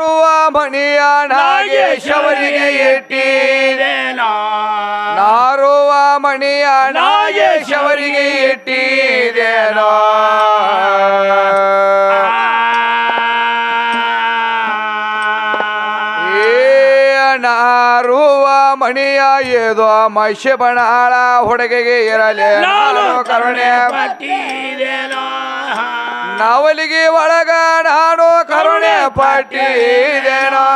ನಾರುವ ಮಣಿಯ ನಾಗೇಶವರಿಗೆ ಇಟ್ಟಿದೇನೋ ನಾರುವ ಮಣಿಯ ನಾಗೇಶವರಿಗೆ ಇಟ್ಟಿದೇನೋ ಏ ನಾರುವ ಮಣಿಯ ಏದೋ ಮೈಷ ಬಣಾಳ ಹುಡುಗಿಗೆ ಇರಲಿ. ಕರುಣೆ ಕರುಣೆ ನವಲಿಗೆ ಒಳಗ ನಾನು ಕರುಣೆ ಪಟ್ಟಿದೇನೋ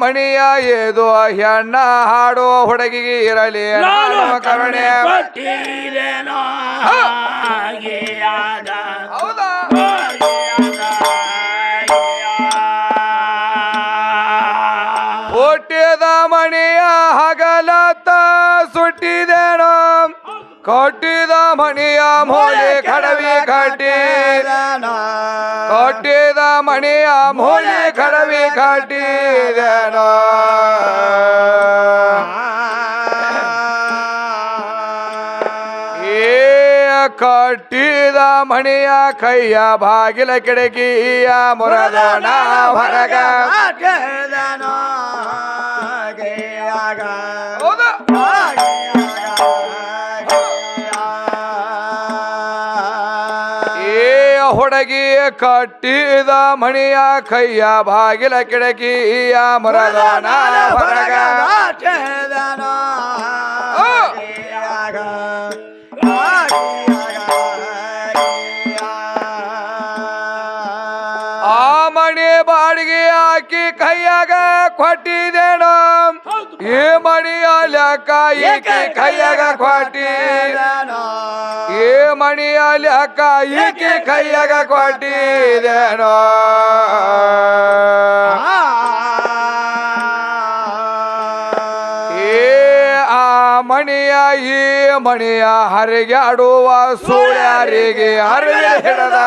ಮಣಿಯ ಏದು ಹೆಣ್ಣ ಹಾಡೋ ಹುಡುಗಿಗೆ ಇರಲಿ. ನಾನು ಕರುಣೆ ಹೌದಾ? ಹಗಲತ್ತ ಸುಟ್ಟಿದೇನೋ ಕೊಟ್ಟಿದ ಮಣಿಯ ಮೋಳಿ ಕಡವಿ ಕಟ್ಟಿ. ಕೊಟ್ಟಿದ ಮಣಿಯ ಮೋಳಿ ಕಡವಿ ಕಟ್ಟಿದೇನೋ ಕಟ್ಟಿದ ಮಣಿಯ ಕೈಯ ಬಾಗಿಲ ಕಿಡಕಿಯ ಮುರದನ ಹೊರಗ. ಹೌದಾ. ಏ ಹೊಡಗಿ ಕಟ್ಟಿದ ಮಣಿಯ ಕೈಯ ಬಾಗಿಲ ಕಿಡಕಿಯ ಮರದಾನ ಹೊರಗ ಆ ಮಣಿ ಬಾಡಿಗೆ ಹಾಕಿ ಕೈಯಾಗ ಕೊಟ್ಟಿದೇನೋ ಈ ಮಣಿ ಲೆಕ್ಕ ಈಕೆ ಕೈಯಾಗ ಕ್ವಾಟಿ? ಏ ಮಣಿಯ ಲೆಕ್ಕ ಈಕೆ ಕೈಯಾಗ ಕ್ವಾಟಿ ಏ ಆ. ಮಣಿಯ ಈ ಮಣಿಯ ಹರಿಗಾಡುವ ಸೂರ್ಯರಿಗೆ ಅರವಿಲೆ ಹಿಡದ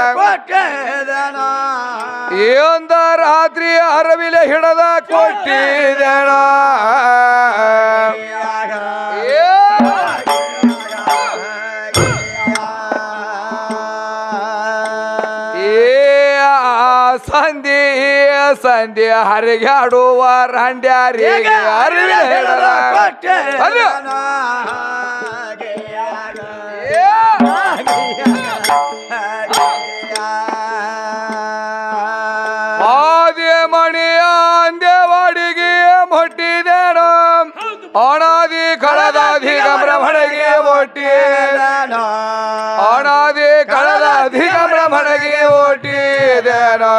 ಏಂದ ರಾತ್ರಿ ಅರವಿಲೆ ಹಿಡದ ಕೊಟ್ಟಿದೇನ? ಸಂಧಿ ಹರಿಗಾಡುವ. ಏ. ಆದಿ ಮಣಿಯ ಅಂದೇವಾಡಿಗೆ ಮುಟ್ಟಿದೇನೋ ಅಣಾದಿ ಕಳದಾದಿ ಬ್ರಹ್ಮಣಿಗೆ ಮುಟ್ಟಿ ಅಣಾದಿ ಕಳದಾದಿ ಬ್ರಹ್ಮಣಿಗೆ ಮುಟ್ಟಿದೇನೋ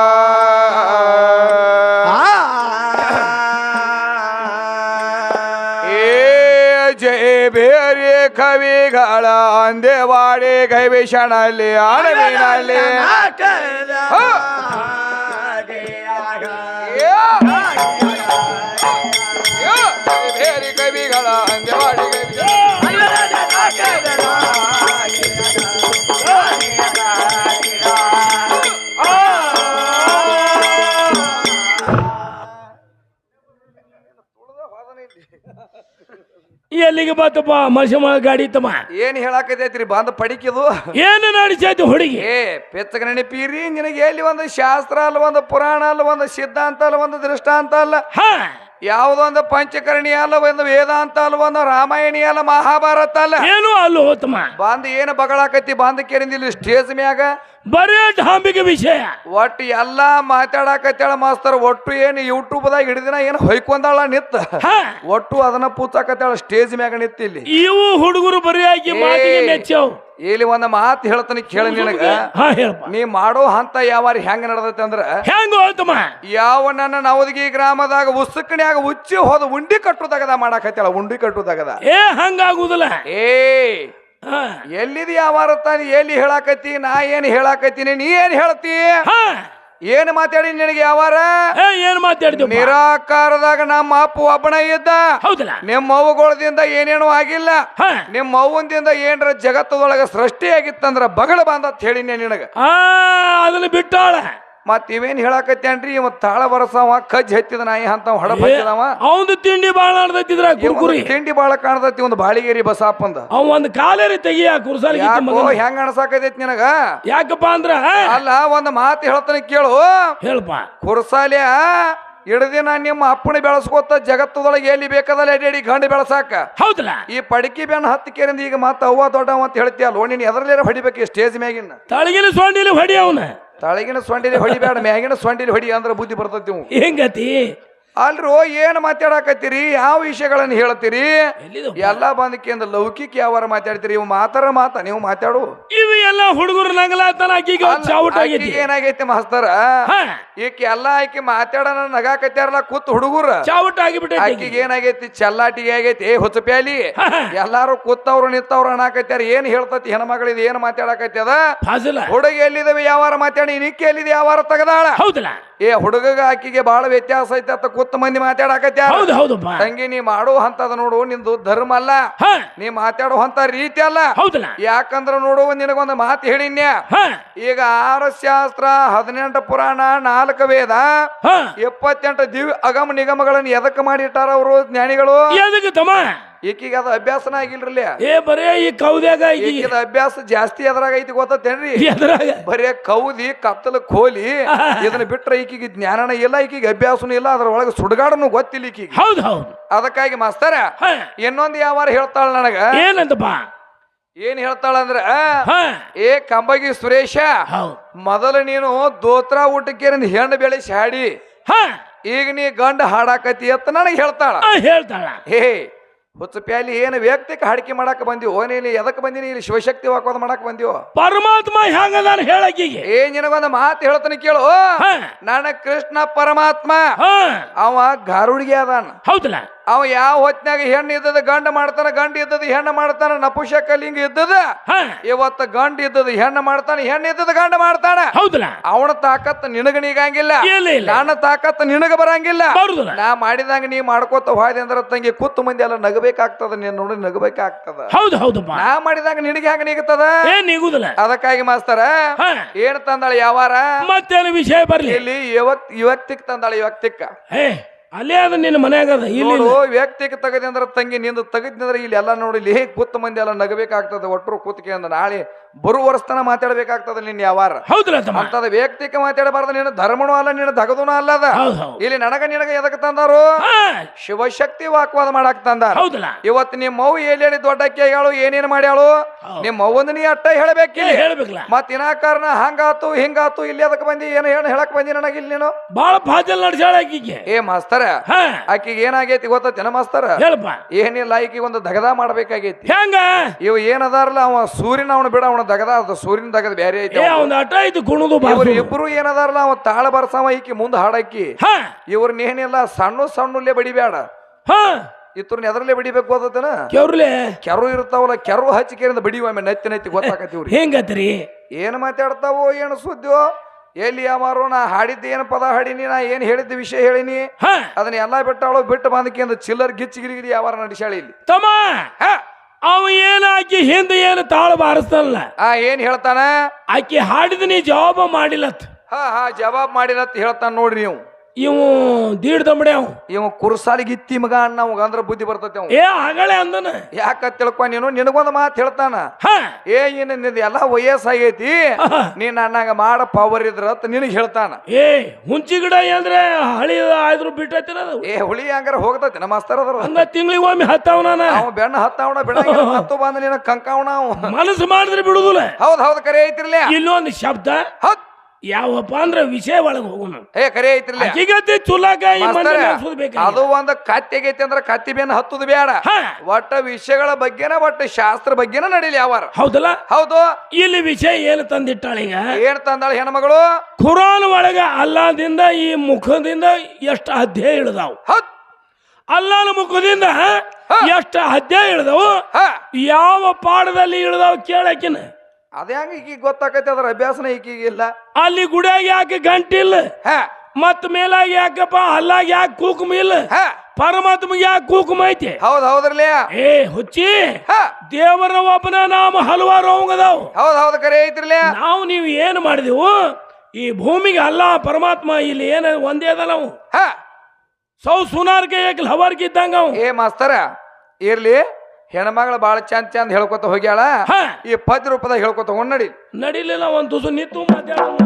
ಕವಿಗಳ ಅಂದೇವಾಡಿ ಕೈವಿಷಣಲ್ಲಿ ಅಣವಿನಲ್ಲಿ ಬೇರೆ ಎಲ್ಲಿಗೆ ಬಂತಪ್ಪ ಮನುಷ್ಯ ಗಾಡಿ ತಮ್ಮ ಏನ್ ಹೇಳಾಕತೈತ್ರಿ ಬಂದ ಪಡಿಕಿದು. ಏನು ನಡೆಸೈತಿ ಹುಡುಗಿ? ಏ ಪೆಚ್ಚಗ ನೆನಪೀರಿ ನಿನಗೆ ಎಲ್ಲಿ ಒಂದು ಶಾಸ್ತ್ರ ಅಲ್ಲ ಒಂದು ಪುರಾಣ ಅಲ್ಲ ಒಂದು ಸಿದ್ಧಾಂತ ಅಲ್ಲ ಒಂದು ದೃಷ್ಟಾಂತ ಅಲ್ಲ. ಹಾ. ಯಾವುದೊಂದು ಪಂಚಕರ್ಣಿ ಅಲ್ಲ ಒಂದು ವೇದಾಂತ ಅಲ್ಲ ಒಂದು ರಾಮಾಯಣಿ ಅಲ್ಲ ಮಹಾಭಾರತ ಅಲ್ಲ. ಏನು ಅಲ್ಲ ಹೋತಮ್ಮ ಬಂದ್ ಏನು ಬಗಳಾಕತಿ ಬಂದ ಕೇರಿಂದಿಲ್ಲ ಸ್ಟೇಜ್ ಮ್ಯಾಗ ಬರೇ ಡಾಂಬಿಗೆ ವಿಷಯ. ಒಟ್ಟು ಎಲ್ಲಾ ಮಾತಾಡಕತ್ತೇಳ ಮಾಸ್ತರ್ ಒಟ್ಟು ಏನು ಯೂಟ್ಯೂಬ್ದಾಗ ಹಿಡಿದಿನ ಏನು ಹೊಯ್ಕೊಂದಾಳ ನಿತ್ತ ಒಟ್ಟು ಅದನ್ನ ಪೂಚಾಕತ್ತೇಳ ಸ್ಟೇಜ್ ಮ್ಯಾಗ ನಿತ್ತ ಇಲ್ಲಿ ಇವು ಹುಡುಗರು ಬರಿಯಾಗಿ ಮಾತಿಗೆ ಮೆಚ್ಚವ್. ಇಲ್ಲಿ ಒಂದ್ ಮಾತು ಹೇಳ್ತಾನೆ ಕೇಳಿ ನಿನಗ. ಹಾ ಹೇಳಪ್ಪ. ನೀ ಮಾಡೋ ಹಂತ ಯಾವಾರ ಹೆಂಗ ನಡೆದೈತೆ ಅಂದ್ರ ಹೆಂಗ ಹೋತಮ್ಮ ಯಾವ ನನ್ನ ನವದಗಿ ಗ್ರಾಮದಾಗ ಉಸುಕಣ್ಯಾಗ ಉಚ್ಚಿ ಹೋದ ಉಂಡಿ ಕಟ್ಟುದಾಗದ ಮಾಡಾಕತ್ತಲ್ಲ ಉಂಡಿ ಕಟ್ಟುದಾಗದ. ಏ ಹಂಗಾಗುದಿಲ್ಲ. ಏ ಹಾ. ಎಲ್ಲಿದ್ ಯಾವಾರ ತಾನಿ ಎಲ್ಲಿ ಹೇಳಾಕತ್ತಿ ನಾ ಏನ್ ಹೇಳಾಕತ್ತೀನಿ ನೀ ಏನ್ ಹೇಳ್ತಿ? ಹಾ. ಏನ್ ಮಾತಾಡಿ ನಿನಗೆ ಯಾವಾರ? ಏ ಏನ್ ಮಾತಾಡ್ತೀವಿ ನಿರಾಕಾರದಾಗ ನಮ್ಮ ಅಪ್ಪ ಒಬ್ಬನ ಇದ್ದ. ಹೌದಲ್ಲ? ನಿಮ್ಮ ಅವ್ವಗಳದಿಂದ ಏನೇನು ಆಗಿಲ್ಲ. ಹಾ. ನಿಮ್ಮ ಅವ್ವಂದಿಂದ ಏನ್ರ ಜಗತ್ತದೊಳಗ ಸೃಷ್ಟಿ ಆಗಿತ್ತಂದ್ರ ಬಗಳ ಬಂದತ್ ಹೇಳಿನಿ ನಿನಗ. ಆ ಅದನ್ನ ಬಿಟ್ಟಾಳ. ಮತ್ ಇವೇನ್ ಹೇಳಾಕತ್ತೇನ್ರಿ? ಇವ ತಾಳ ಬರಸವ ಕಜ್ಜಿ ಹೆತ್ತಿದ ನಾಯಿ ಅಂತ ಹತ್ತಿದವ ಅವಂದು ತಿಂಡಿ ಬಾಳ ನಡ್ದೈತಿದ್ರ ಕುರ್ಕುರಿ. ತಿಂಡಿ ಬಾಳ ಕಾಣತೈತಿ ಒಂದು ಬಾಳಿಗೇರಿ ಬಸಾಪಂದ ಅವ್ ಒಂದು ಕಾಲೇರಿ ತೆಗಿಯ ಕುರ್ಸಾಲಿ ಹೆಂಗ ಅಣಸಾಕತೈತಿ ನಿನಗ? ಯಾಕಪ್ಪ ಅಂದ್ರ ಅಲ್ಲ ಒಂದು ಮಾತು ಹೇಳ್ತಾನೆ ಕೇಳು. ಹೇಳಪ್ಪ ಕುರ್ಸಾಲ್ಯ ಹಿಡ್ದಿನ ನಿಮ್ಮ ಅಪ್ಪನ ಬೆಳೆಸ್ಕೋತ ಜಗತ್ತದೊಳಗೆ ಎಲ್ಲಿ ಬೇಕಾದಲ್ಲಿ ಅಡಿ ಗಂಡು ಬೆಳಸಾಕ. ಹೌದಲ್ಲ? ಈ ಪಡಕಿ ಬೆನ್ನ ಹತ್ತು ಕೇರಿಂದ ಈಗ ಮತ್ತೆ ಅವ್ವ ದೊಡ್ಡವ ಅಂತ ಹೇಳ್ತಿಯಲ್ಲ ನೀನು ಎದ್ರಲ್ಲೇರ ಹೊಡಿಬೇಕು ಸ್ಟೇಜ್ ಮ್ಯಾಗಿನ ತಳಗಿಲಿ ಸೊಂಡಿಲಿ ಹೊಡಿ ಅವನ. ತಳಗಿನ ಸೊಂಡಿಲಿ ಹೊಡಿಬೇಡ ಮ್ಯಾಗಿನ ಸೊಂಡಿಲಿ ಹೊಡಿ ಅಂದ್ರೆ ಬುದ್ಧಿ ಬರ್ತೈತಿ. ಹೆಂಗತಿ ಅಲ್ರೋ ಏನ್ ಮಾತಾಡಕತ್ತೀರಿ? ಯಾವ ವಿಷಯಗಳನ್ನ ಹೇಳ್ತೀರಿ? ಎಲ್ಲ ಬಂದಕ್ಕಿಂದ ಲೌಕಿಕ ಯಾವಾರ ಮಾತಾಡ್ತೀರಿ? ಇವು ಮಾತಾರ ಮಾತ ನೀವು ಮಾತಾಡು. ಇವು ಎಲ್ಲ ಹುಡುಗರು ಏನಾಗೈತಿ ಮಾಸ್ತರ? ಈಕೆ ಎಲ್ಲ ಆಕಿ ಮಾತಾಡೋಣ ನಗಾಕತ್ಯಾರಲ್ಲ ಕೂತ್ ಹುಡುಗರ. ಚಾವುಟ್ ಆಗಿಬಿಟ್ಟು ಆಕಿಗೆ. ಏನಾಗೈತಿ? ಚಲ್ಲಾಟಿಗೆ ಆಗೈತಿ. ಏ ಹುಚ್ಚಪ್ಯಾಲಿ ಹಾ, ಹಾ. ಎಲ್ಲಾರು ಕೂತವ್ರು ನಿಂತವ್ರು ಅನ್ನಾಕತ್ಯಾರ. ಏನ್ ಹೇಳ್ತತಿ ಹೆಣ್ಮಗಳಿದ್ ಏನ್ ಮಾತಾಡಕತ್ಯದ? ಹುಡುಗಿ ಹುಡುಗ ಎಲ್ಲಿದವೆ? ಯಾವಾರ ಮಾತಾಡಿ ನಿಕ್ಕಿ ಎಲ್ಲಿದೆ? ಯಾವಾರ ತಗದಾಳ. ಹೌದಲ್ಲ. ಏ ಹುಡುಗಗ ಆಕಿಗೆ ಬಹಳ ವ್ಯತ್ಯಾಸ ಐತೆ ಅಂತ ಕೂತ್ ಮಂದಿ ಮಾತಾಡಕತ್ಯಾರ? ಹೌದು ಹೌದಪ್ಪ ತಂಗಿ ನೀ ಮಾಡೋ ಹಂತದ ನೋಡು ನಿಂದು ಧರ್ಮ ಅಲ್ಲ. ಹಾ. ನೀ ಮಾತಾಡೋ ಹಂತ ರೀತಿ ಅಲ್ಲ. ಹೌದಲ್ಲ. ಯಾಕಂದ್ರ ನೋಡು ನಿನಗೊಂದು ಮಾತು ಹೇಳಿನ್ಯ. ಹಾ. ಈಗ ಆರು ಶಾಸ್ತ್ರ ಹದಿನೆಂಟು ಪುರಾಣ ನಾಲ್ಕು ವೇದ ಹಾ. ಎಪ್ಪತ್ತೆಂಟು ದಿವ್ಯ ಅಗಮ ನಿಗಮಗಳನ್ನ ಎದಕ್ಕೆ ಮಾಡಿಟ್ಟಾರ ಅವರು ಜ್ಞಾನಿಗಳು? ಎದಕ್ಕೆ ತಮ್ಮ? ಈಕಿಗೆ ಅದು ಅಭ್ಯಾಸನ ಆಗಿಲ್ರಲ್ಲ. ಏ ಬರೇ ಈ ಕೌದ್ಯಾಗ ಈಗ ಈಕಿದ ಅಭ್ಯಾಸ ಜಾಸ್ತಿ ಅದ್ರಾಗ ಐತಿ ಗೊತ್ತೇನ್ರಿ ಎದ್ರಾಗ ಬರೇ ಕೌದಿ ಕತ್ತಲ ಕೋಲಿ ಇದನ್ನ ಬಿಟ್ರೆ ಈಕಿಗೆ ಜ್ಞಾನನ ಇಲ್ಲ ಈಕಿಗೆ ಅಭ್ಯಾಸನೂ ಇಲ್ಲ ಅದ್ರ ಒಳಗೆ ಸುಡುಗಾಡನು ಗೊತ್ತಿಲ್ಲ ಈಕಿಗೆ. ಹೌದು ಹೌದು. ಅದಕ್ಕಾಗಿ ಮಾಸ್ತರ ಇನ್ನೊಂದು ಯಾವಾರ ಹೇಳ್ತಾಳ ನನಗ? ಏನಂತಪ್ಪ ಏನ್ ಹೇಳ್ತಾಳಂದ್ರ ಏ ಕಂಬಗಿ ಸುರೇಶ ಮೊದಲು ನೀನು ದೋತ್ರ ಊಟಕ್ಕೆ ಹೆಣ್ಣು ಬೆಳೆಸಿ ಹಾಡಿ ಈಗ ನೀ ಗಂಡ ಹಾಡಾಕತಿ ಅಂತ ನನಗೆ ಹೇಳ್ತಾಳ. ಹೇಳ್ತಾಳ. ಹೇ ಹುಚ್ಚ ಪ್ಯಾಲಿ ಏನು ವ್ಯಕ್ತಿಗೆ ಹಾಡಿಕೆ ಮಾಡಕ್ ಬಂದಿವ ನೀನು ಎದಕ್ ಬಂದಿನಿ ಇಲ್ಲಿ ಶಿವಶಕ್ತಿ ವಾಕೋದ್ ಮಾಡಕ್ ಬಂದಿವೋ ಪರಮಾತ್ಮ ಹೆಂಗದಾನ ಹೇಳಕ್ಕಿಗೆ? ಏ ನಿನಗೊಂದು ಮಾತು ಹೇಳ್ತಾನೆ ಕೇಳು. ನನ್ನ ಕೃಷ್ಣ ಪರಮಾತ್ಮ. ಅವ ಗಾರುಡಿಗೆ ಅದಾನ. ಹೌದಲ್ಲ? ಅವ ಯಾವ ಹೊತ್ನ್ಯಾಗ ಹೆಣ್ಣು ಇದ್ದದ ಗಂಡ ಮಾಡ್ತಾನ ಗಂಡ ಇದ್ದದ ಹೆಣ್ಣು ಮಾಡ್ತಾನ ನಪುಷಕ ಲಿಂಗ ಇದ್ದದ ಇವತ್ತ ಗಂಡ ಇದ್ದದ ಹೆಣ್ಣು ಮಾಡ್ತಾನ ಹೆಣ್ಣು ಇದ್ದದ ಗಂಡ ಮಾಡ್ತಾನ? ಹೌದಲ್ಲ? ಅವನ ತಾಕತ್ ನಿನಗ ನೀಗಂಗಿಲ್ಲ ನನ್ನ ತಾಕತ್ ನಿನಗ ಬರಂಗಿಲ್ಲ. ನಾ ಮಾಡಿದಂಗ ನೀ ಮಾಡ್ಕೋತ ಹೋದೆ ಅಂದ್ರ ತಂಗಿ ಕುತ್ತ ಮಂದಿ ಎಲ್ಲ ನಗಬೇಕಾಗ್ತದ ನೀನ್ ನೋಡಿ ನಗಬೇಕಾಗ್ತದ. ಹೌದು ಹೌದಪ್ಪ ನಾ ಮಾಡಿದಂಗ ನಿನಗೆ ಹೆಂಗ ನೀಗುತ್ತದ ನಿಗುದಿಲ್ಲ. ಅದಕ್ಕಾಗಿ ಮಾಸ್ತರ ಏನ್ ತಂದಾಳ ಯಾವಾರ? ಮತ್ತೇನು ವಿಷಯ ಬರ್ಲಿ? ಇಲ್ಲಿ ಯುವಕ್ ಯುವಕ್ತಿಕ್ ತಂದಾಳ ಯುವಕ್ತಿಕ್ಕ. ಏ ಅಲ್ಲೇ ಅದ ನಿನ್ನ ಮನ್ಯಾಗ ಅದ ಇಲ್ಲಿ ನೋಡು ವ್ಯಕ್ತಿಗೆ ತೆಗದಿ ಅಂದ್ರ ತಂಗಿ ನಿಂದು ತೆಗದ್ನಂದ್ರ ಇಲ್ಲಿ ಎಲ್ಲ ನೋಡಿ ಇಲ್ಲಿ ಹೇಗೆ ಕೂತ ಮಂದಿ ಎಲ್ಲ ನಗಬೇಕಾಗ್ತದೆ ಒಟ್ಟರು ಕೂತ್ಕೆ ಅಂದ ನಾಳೆ ಬರು ವರ್ಷತನ ಮಾತಾಡ್ಬೇಕಾಗ್ತದ ನಿನ್ ಯಾವಾರ. ಹೌದಲ್ಲ ತಮ್ಮ. ಅಂತದ ವ್ಯಕ್ತಿಕ ಮಾತಾಡಬಾರ್ದು ನೀನು ಧರ್ಮನೂ ಅಲ್ಲ ನೀನು ದಗದನೂ ಅಲ್ಲದ ಹೌದು ಹೌದು. ಇಲ್ಲಿ ನನಗ ನಿನಗ ಎದಕ್ ತಂದಾರು? ಹಾ. ಶಿವಶಕ್ತಿ ವಾಕ್ವಾದ ಮಾಡಕ್ ತಂದಾರ. ಹೌದಲ್ಲ ಇವತ್ತು ನಿಮ್ಮ ಮೌ ದೊಡ್ಡ ದೊಡ್ಡಕ್ಕೆ ಹೇಳು ಏನೇನ್ ಮಾಡ್ಯಾಳು? ನಿಮ್ಮ ಮೌವಂದ ನೀ ಅಟ್ಟ ಹೇಳ್ಬೇಕಿಲ್ಲ ಹೇಳ್ಬೇಕಲ್ಲ ಮತ್ ಇನಾಕಾರನ ಹಂಗಾತು ಹಿಂಗಾತು ಇಲ್ಲಿ ಅದಕ್ಕೆ ಬಂದಿ ಏನು ಏನು ಹೇಳಕ್ ಬಂದಿ ನನಗೆ ಇಲ್ಲಿ ನೀನು? ಬಾಳ ಫಾಜಲ್ ನಡ್ಸಾಳ ಆಕಿಗೆ. ಏ ಮಾಸ್ತರ ಹಾ. ಆಕಿಗೆ ಏನಾಗೈತಿ ಗೊತ್ತೇನ ಮಾಸ್ತರ? ಹೇಳಪ್ಪ ಏನಿಲ್ಲ ಆಕಿಗೆ ಒಂದು ದಗದ ಮಾಡ್ಬೇಕಾಗೈತಿ. ಹೆಂಗ? ಇವ್ ಏನದಾರಲ್ಲ ಅವ ಸೂರ್ಯನ ಅವನು ಬಿಡ ಅವನ ದಗದ ಅದು ಸೂರ್ಯನ ದಗದ ಬೇರೆ ಐತಿ ಏ. ಅವ್ನ ಅಟ ಇದು ಕುಣದು ಇವ್ರು ಬಾರ್ದು ಇಬ್ರು ಏನದಾರಲ್ಲ ಅವ ತಾಳ ಬರ್ಸಾವ ಈಕಿ ಮುಂದ ಹಾಡಕ್ಕಿ. ಹಾ. ಇವ್ರನ್ನ ಏನಿಲ್ಲ ಸಣ್ಣ ಸಣ್ಣಲ್ಲೇ ಬಡಿಬೇಡ ಹಾ. ಎದರಲ್ಲೇ ಬಡಿಬೇಕು ಗೊತ್ತೇನ ಕೆವ್ರಲೆ ಕೆರು ಇರ್ತಾವಲ್ಲ ಕೆರು ಹಚ್ಚಿಕೆರಿಂದ ಬಡಿಯುವ ಆಮೇಲೆ ನೆತ್ತಿ ನೆತ್ತಿ ಗೊತ್ತಾಕತಿ ಹೆಂಗತ್ರಿ? ಏನ್ ಮಾತಾಡ್ತಾವೋ ಏನು ಸುದ್ದಿಯೋ? ಎಲ್ಲಿ ಯಾವಾರು ನಾ ಹಾಡಿದ್ದ ಏನು ಪದ ಹಾಡಿನಿ ನಾ ಏನ್ ಹೇಳಿದ್ದ ವಿಷಯ ಹೇಳಿನಿ? ಹಾ. ಅದನ್ನ ಎಲ್ಲಾ ಬಿಟ್ಟಾಳು ಬಿಟ್ಟು ಬಂದಕ್ಕೆ ಚಿಲ್ಲರ್ ಗಿಚ್ಚಿ ಗಿರಿಗಿರಿ ಯಾವಾರ ನಡೆಸಾಳಿ ಇಲ್ಲಿ. ತಮ್ಮ. ಹಾ. ಅವ ಏನ ಆಕಿ ಹಿಂದೆ ಏನು ತಾಳು ಬಾರಿಸ್ತಲ್ಲ ಆ ಏನ್ ಹೇಳ್ತಾನ? ಆಕಿ ಹಾಡಿದ ನೀ ಜವಾಬ ಮಾಡಿಲತ್ ಹಾ ಹಾ ಜವಾಬ್ ಮಾಡಿರತ್ ಹೇಳ್ತಾನ ನೋಡ್ರಿ ನೀವು. ಇವು ದೀಡ್ ದಮ್ಮಡೆ ಅವ್ ಇವ ಕುರ್ಸಾಲಿ ಗಿತ್ತಿ ಮಗ ಅಣ್ಣ ಅಂದ್ರ ಬುದ್ಧಿ ಬರ್ತೈತಿ ಅವ ಏ ಆಗಳೆ ಅಂದನ. ಯಾಕ ತಿಳ್ಕೊ ನೀನು? ನಿನಗೊಂದು ಮಾತು ಹೇಳ್ತಾನ. ಏ ಇನ್ನು ನಿಂದ ಎಲ್ಲ ವಯಸ್ಸಾಗೈತಿ. ನೀನ್ ಅನ್ನಂಗ ಮಾಡ ಪವರ್ ಇದ್ರ ಅಂತ ನಿನಗ್ ಹೇಳ್ತಾನ. ಏ ಹುಂಚಿ ಗಿಡ ಅಂದ್ರೆ ಹಳಿ ಆದ್ರು ಬಿಟ್ಟೈತಿನ ಏ ಹುಳಿ ಹಂಗಾರ ಹೋಗ್ತೈತಿ ನಮ್ಮ ಮಾಸ್ತರ್ ಅದ್ರ ಹಂಗ ತಿಂಗಳಿಗೆ ಒಮ್ಮೆ ಹತ್ತವನ ನಾನು? ಅವ ಬೆಣ್ಣ ಹತ್ತಾವಣ ಬೆಳಗ್ಗೆ ಹತ್ತು ಬಂದ ನಿನ ಕಂಕಾವಣ ಅವ. ಮನಸ್ಸು ಮಾಡಿದ್ರೆ ಬಿಡುದಿಲ್ಲ. ಹೌದ್ ಹೌದ್ ಕರೆ ಐತಿರ್ಲಿ? ಇಲ್ಲೊಂದು ಶಬ್ದ. ಹೌದ್ ಯಾವಪ್ಪ ಅಂದ್ರೆ ವಿಷಯ ಒಳಗೆ ಹೋಗೋಣ ಏ ಕರೆ ಐತ್ರಿಲ್ಲ? ಅಕ್ಕಿಗತಿ ಚುಲಾಕ ಈ ಮಂದಿ ಮಾಸ್ತರ, ಅದು ಒಂದು ಕತ್ತಿ ಆಗೈತಿ ಅಂದ್ರ ಕತ್ತಿ ಬೇನ್ ಹತ್ತುದು ಬೇಡ. ಹಾ. ಒಟ್ಟ ವಿಷಯಗಳ ಬಗ್ಗೆನ ಒಟ್ಟ ಶಾಸ್ತ್ರ ಬಗ್ಗೆನ ನಡೀಲಿ ಯಾವಾರ. ಹೌದಲ್ಲ? ಹೌದು. ಇಲ್ಲಿ ವಿಷಯ ಏನು ತಂದಿಟ್ಟಾಳೀಗ ಏನ್ ತಂದಾಳ ಹೆಣ್ಮಗಳು? ಖುರಾನ್ ಒಳಗ ಅಲ್ಲಾದಿಂದ ಈ ಮುಖದಿಂದ ಎಷ್ಟು ಅಧ್ಯಾಯ ಇಳಿದಾವು? ಹೌದ್. ಅಲ್ಲಾನ ಮುಖದಿಂದ ಎಷ್ಟು ಅಧ್ಯಾಯ ಇಳಿದವು? ಹಾ. ಯಾವ ಪಾಠದಲ್ಲಿ ಇಳಿದಾವು ಕೇಳಕಿನ ಅದ ಹೆಂಗ ಈಕಿಗೆ ಗೊತ್ತಾಕೈತಿ ಅದ್ರ ಅಭ್ಯಾಸನ ಈಕಿಗೆ ಇಲ್ಲ. ಅಲ್ಲಿ ಗುಡಿಯಾಗ ಯಾಕೆ ಗಂಟಿಲ್ಲ ಹಾ. ಮತ್ ಮೇಲಾಗ ಯಾಕಪ್ಪ? ಅಲ್ಲಾಗ ಯಾಕೆ ಕೂಕುಮ ಇಲ್ಲ? ಹಾ. ಪರಮಾತ್ಮಗೆ ಯಾಕೆ ಕೂಕುಮ ಐತಿ? ಹೌದ್ ಹೌದ್ರಲಿ ಏ ಹುಚ್ಚಿ. ಹಾ. ದೇವರ ಒಬ್ಬನ ನಾಮ ಹಲವಾರು ಅವಂಗದಾವ್. ಹೌದ್ ಹೌದ್ ಕರೆ ಐತಿರ್ಲಿ ನಾವು ನೀವು ಏನು ಮಾಡಿದೆವು? ಈ ಭೂಮಿಗೆ ಅಲ್ಲ ಪರಮಾತ್ಮ ಇಲ್ಲಿ ಏನ ಒಂದೇ ಅದಲ್ಲ ಸೌ ಸುನಾರ್ಗೆ ಏಕ್ ಲವರ್ಗೆ ಇದ್ದಂಗ ಏ ಮಾಸ್ತರ ಇರ್ಲಿ. ಹೆಣ್ಮಗಳು ಬಾಳ ಚಂದ ಚಂದ ಹೇಳ್ಕೊತ ಹೋಗ್ಯಾಳ. ಹಾ. ಈ ಪದ್ಯ ರೂಪದಾಗ ಹೇಳ್ಕೊತ ಹೋಗ್ ನಡಿ. ನಡಿಲಿಲ್ಲ ಒಂದ್ ತುಸು ನಿಂತು ಮಾತಾಡೋಣ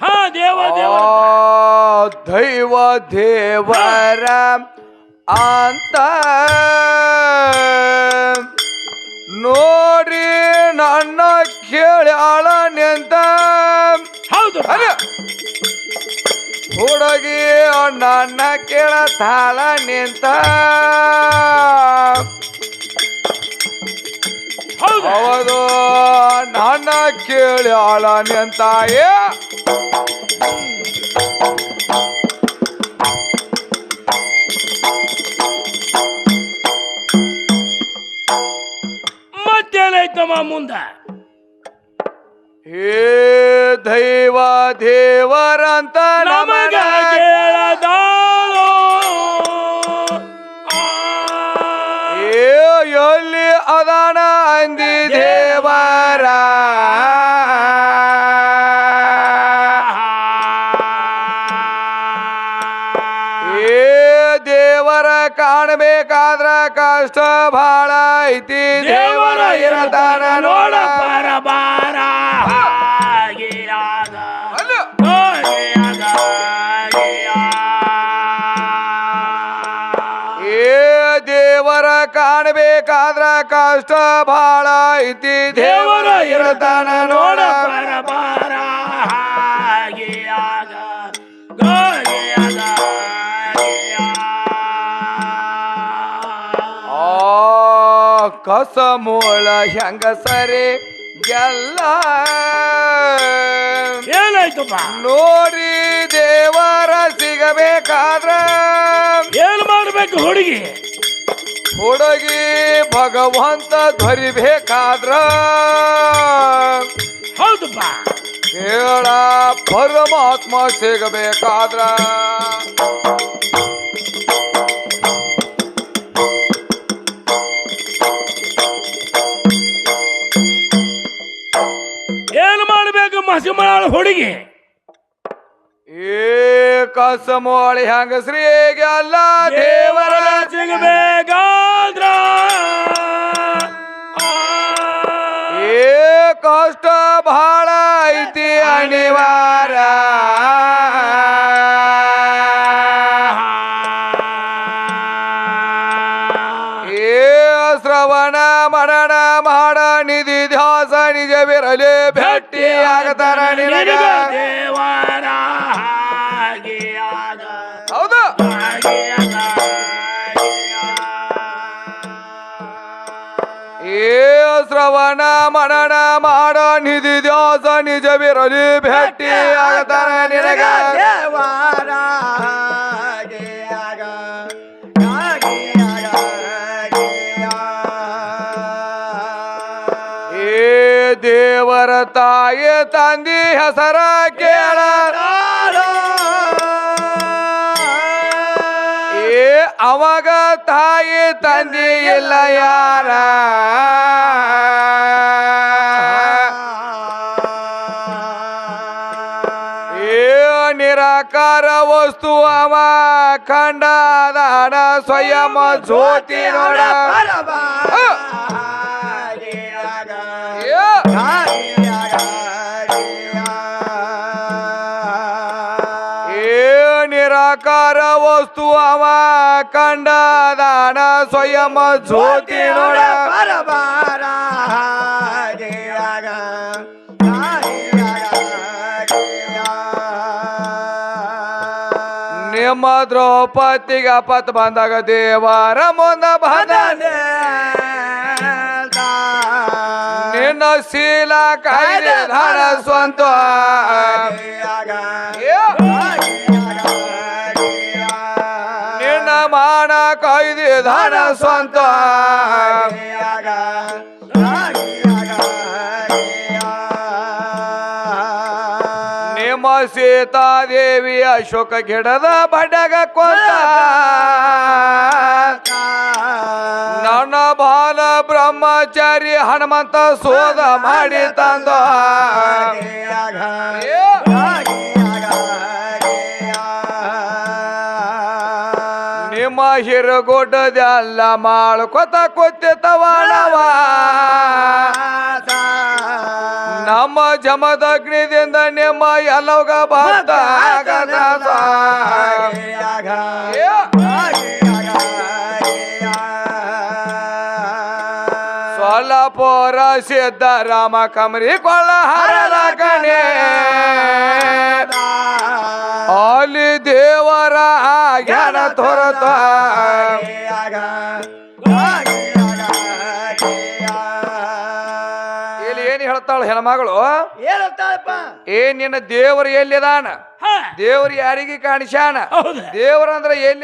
ಹಾ ದೇವ ದೇವ ಆ, ದೈವ. ದೇವರ ಅಂತ ನೋಡಿ ನನ್ನ ಕೇಳಿ ನಿಂತ. ಹೌದು. ಹುಡುಗಿ ನನ್ನ ಕೇಳತಾಳ ನಿಂತ. ಹೌದು. ನನ್ನ ಕೇಳಿ ನಿಂತ ಏ ಮುಂದ. ಹೇ ದೈವ ದೇವರಂತ ನಮಗ ಕಾಣಬೇಕಾದ್ರ ಕಷ್ಟ ಬಹಳ ಐತಿ. ದೇವರ ಇರತಾನ ನೋಡ ಪರಬಾರ. ಏ ದೇವರ ಕಾಣಬೇಕಾದ್ರ ಕಷ್ಟ ಬಹಳ ಐತಿ. ದೇವರ ಇರತಾನ ನೋಡ. ಬಾರ ಕಸ ಮೂಳ ಹೆಂಗ ಸರಿ? ಎಲ್ಲ. ಏನಾಯ್ತಪ್ಪ? ನೋಡಿ ದೇವರ ಸಿಗಬೇಕಾದ್ರ. ಏನ್ ಮಾಡ್ಬೇಕು ಹುಡುಗಿ? ಹುಡುಗಿ ಭಗವಂತ ಧರಿಬೇಕಾದ್ರ. ಹೌದಪ್ಪ. ಕೇಳ ಪರಮಾತ್ಮ ಸಿಗಬೇಕಾದ್ರ. ಹುಡುಗಿ ಏ ಕಸ ಮೂಳಿ ಹೆಂಗಸ್ರಿಗೆ ಅಲ್ಲ ದೇವರ ದೇವರ ಸಿಗಬೇಕಾದ್ರ ಏ ಕಷ್ಟ ಬಹಳ ಐತಿ ಅನಿವಾರ ಏ ಶ್ರವಣ ಮರಣ ಮಾಡ ನಿಧಿ ಧ್ಯಾಸ ನಿಜ ಬಿರಲಿ ಭೇಟಿ ಆಗತಾರ ನಿನಗ? ದೇವರ ಆಗ ಹೌದು. ಏ ಶ್ರವಣ ಮನನ ಮಾಡ ನಿಧಿ ಧ್ಯಾಸ ನಿಜ ಬಿರಲಿ ಭೇಟಿ ಆಗತಾರ ನಿನಗ? ದೇವರ ಹಾಗೆ ಹಾಗೆಯಾಗ, ತಾಯಿ ತಂದಿ ಹೆಸರ ಕೇಳ. ಏ ಅವಾಗ ತಾಯಿ ತಂದಿ ಇಲ್ಲ ಯಾರ? ಏ ನಿರಾಕಾರ ವಸ್ತು ಅವ ಖಂಡದಾನ ಸ್ವಯಂ ಜ್ಯೋತಿ ನೋಡ. ಹಾಗೆಯಾಗ, ವಸ್ತು ಅವ ಕಂಡದಾನ ಸ್ವಯಂ ಜ್ಯೋತಿ ನೋಡ. ಬರಬಾರ. ನಿಮ್ಮ ದ್ರೌಪದಿಗ ಪತ್ ಬಂದಾಗ ದೇವರ ಮುಂದ ಬಂದ. ನಿನ್ನ ಶೀಲ ಕಾಯ್ದೆ ಧಾರ ಸ್ವಂತ. ಧನ ಸ್ವಂತ ನಿಮ್ಮ ಸೀತಾದೇವಿಯ ಅಶೋಕ ಗಿಡದ ಬಡಗ ಕೊಂತ ನನ್ನ ಬಾಲ ಬ್ರಹ್ಮಚಾರಿ ಹನುಮಂತ ಸೋದ ಮಾಡಿ ತಂದ ಏ, ಮಾಳು ಹಿರಗೊಡ್ಡದೆಲ್ಲ ಮಾಡ್ಕೊತ ಕೂತಿತ್ತವನವ ನಮ್ಮ ಜಮದಗ್ನಿದಿಂದ ನಿಮ್ಮ ಎಲ್ಲವಗ ಬಂದ ಸೊಲ್ಲಪುರ ಸಿದ್ದರಾಮ ಕಮರಿ ಕೊಳ್ಳ ಹರದ ಕಣೆ. ಅಲ್ಲಿ ದೇವರ ಜ್ಞಾನ ತೋರತ. ಇಲ್ಲಿ ಏನ್ ಹೇಳ್ತಾಳ ಹೆಣ್ಮಗಳು? ಏನ್ ನಿನ್ನ ದೇವರು ಎಲ್ಲಿದಾನ? ದೇವರು ಯಾರಿಗೆ ಕಾಣಿಸ್ಯಾನ? ದೇವರಂದ್ರೆ ದೇವ್ರ ಎಲ್ಲಿ